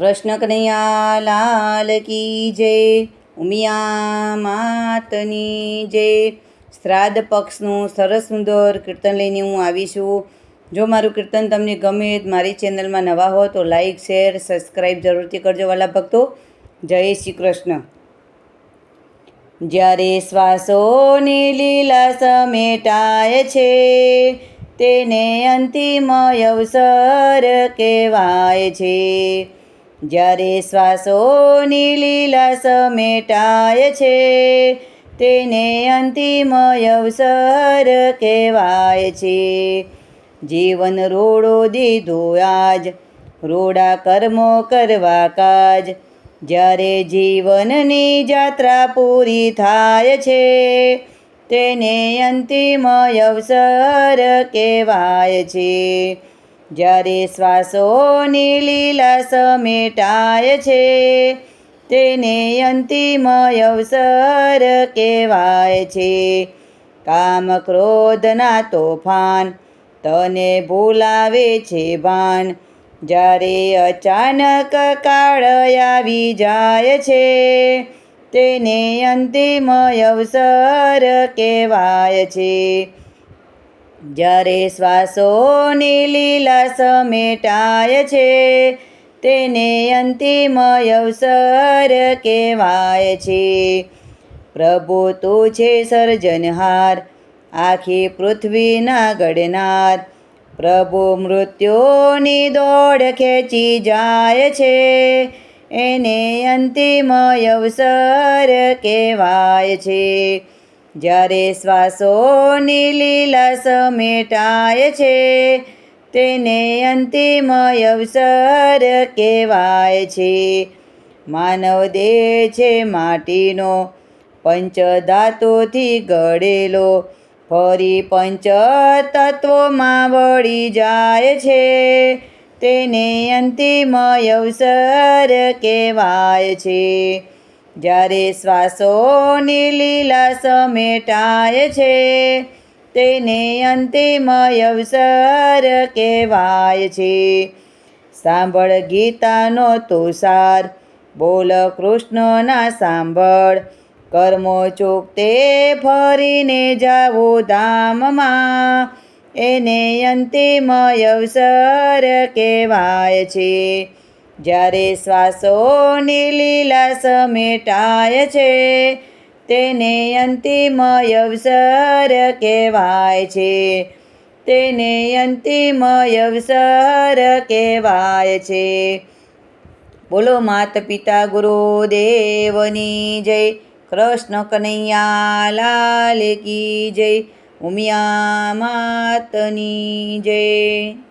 કૃષ્ણ કનૈયા લાલ કી જય ઉમિયા માતની જય શ્રાદ્ધ પક્ષનું સરસ સુંદર કીર્તન લઈને હું આવીશું જો મારું કીર્તન તમને ગમે મારી ચેનલમાં નવા હો તો લાઈક, શેર સબસ્ક્રાઈબ જરૂરથી કરજો વાલા ભક્તો. જય શ્રી કૃષ્ણ. જ્યારે શ્વાસોની લીલા સમેટાય છે, તેને અંતિમ અવસર કહેવાય છે. જ્યારે શ્વાસોની લીલા સમેટાય છે, તેને અંતિમ અવસર કહેવાય છે. જીવન રોડો દીધો આજ, રોડા કર્મો કરવા કાજ. જ્યારે જીવનની જાત્રા પૂરી થાય છે, તેને અંતિમ અવસર કહેવાય છે. જ્યારે શ્વાસોની લીલા સમેટાય છે, તેને અંતિમ અવસર કહેવાય છે. કામ ક્રોધના તોફાન તને ભૂલાવે છે ભાન. જ્યારે અચાનક કાળ આવી જાય છે, તેને અંતિમ અવસર કહેવાય છે. જ્યારે શ્વાસોની લીલા સમેટાય છે, તેને અંતિમ અવસર કહેવાય છે. પ્રભુ તું છે સર્જનહાર, આખી પૃથ્વીના ગડનાર પ્રભુ મૃત્યુની દોડ ખેંચી જાય છે, એને અંતિમ અવસર કહેવાય છે. જ્યારે શ્વાસોની લીલા સમેટાય છે, તેને અંતિમ અવસર કહેવાય છે. માનવ દેહ છે માટીનો, પંચધાતુથી ઘડેલો, ફરી પંચ તત્વોમાં વળી જાય છે. તેને અંતિમ અવસર કહેવાય છે. જ્યારે શ્વાસોની લીલા સમેટાય છે, તેને અંતિમ અવસર કહેવાય છે. સાંભળ ગીતાનો તુષાર, બોલ કૃષ્ણના સાંભળ, કર્મો ચૂકતે ફરીને જાવો ધામમાં, એને અંતિમ અવસર કહેવાય છે. જ્યારે શ્વાસોની લીલા સમેટાય છે, તેને અંતિમ અવસર કહેવાય છે. તેને અંતિમ અવસર કહેવાય છે. બોલો માત પિતા ગુરુદેવની જય, કૃષ્ણ કનૈયા લાલ કી જય, ઉમિયા માતની જય.